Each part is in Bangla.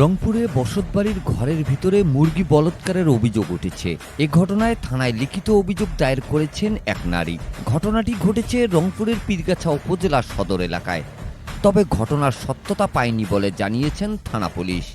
রংপুরে বসতবাড়ির ঘরের ভিতরে মুরগি বলৎকারের অভিযোগ উঠেছে। এ ঘটনায় থানায় লিখিত অভিযোগ দায়ের করেছেন এক নারী। ঘটনাটি ঘটেছে রংপুরের পীরগাছা উপজেলা সদর এলাকায়। তবে ঘটনার সত্যতা পায়নি বলে জানিয়েছেন থানা পুলিশ।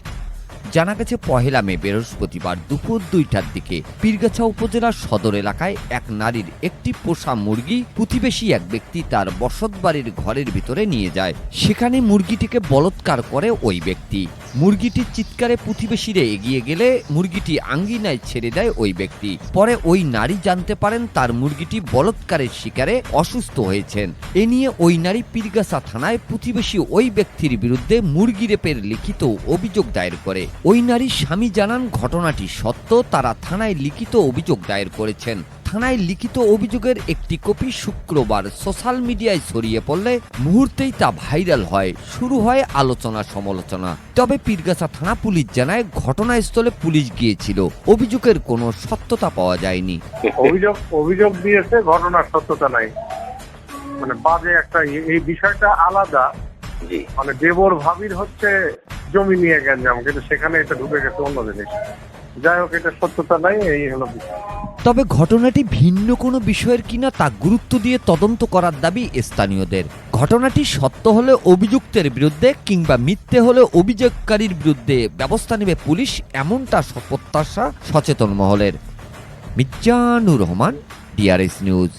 জানা গেছে, পহেলা মে বৃহস্পতিবার দুপুর দুইটার দিকে পীরগাছা উপজেলার সদর এলাকায় এক নারীর একটি পোষা মুরগি প্রতিবেশী এক ব্যক্তি তার বসতবাড়ির ঘরের ভিতরে নিয়ে যায়। সেখানে মুরগিটিকে বলৎকার করে ওই ব্যক্তি। মুরগিটির চিৎকারে প্রতিবেশীরা এগিয়ে গেলে মুরগিটি আঙ্গিনায় ছেড়ে দেয় ওই ব্যক্তি। পরে ওই নারী জানতে পারেন তার মুরগিটি বলৎকারের শিকারে অসুস্থ হয়েছেন। এ নিয়ে ওই নারী পীরগাছা থানায় প্রতিবেশী ওই ব্যক্তির বিরুদ্ধে মুরগি রেপের লিখিত অভিযোগ দায়ের করে। ওই নারীর স্বামী জানান ঘটনাটি সত্য, তারা থানায় লিখিত অভিযোগ দায়ের করেছেন। থানায় লিখিত অভিযোগের একটি কপি শুক্রবার সোশ্যাল মিডিয়ায় ছড়িয়ে পড়লে মুহূর্তেই তা ভাইরাল হয়। শুরু হয় আলোচনা সমালোচনা। তবে পীরগাছা থানা পুলিশ জানায় ঘটনাস্থলে পুলিশ গিয়েছিল। অভিযোগের কোনো সত্যতা পাওয়া যায়নি। অভিযোগ অভিযোগ দিয়েছে ঘটনার সত্যতা নাই। মানে বাজে একটা। এই বিষয়টা আলাদা। মানে দেবর ভাবির হচ্ছে জমি নিয়ে গ্যাঞ্জাম কিন্তু সেখানে এটা ঢুকে গেছে অন্য জিনিস। যাই হোক এটা সত্যতা নাই এই হলো বিষয়। তবে ঘটনাটি ভিন্ন কোনো বিষয়ের কিনা তা গুরুত্ব দিয়ে তদন্ত করার দাবি স্থানীয়দের। ঘটনাটি সত্য হলে অভিযুক্তের বিরুদ্ধে কিংবা মিথ্যে হলে অভিযোগকারীর বিরুদ্ধে ব্যবস্থা নেবে পুলিশ এমনটা প্রত্যাশা সচেতন মহলের। Mirzanur Rahman, DRS news.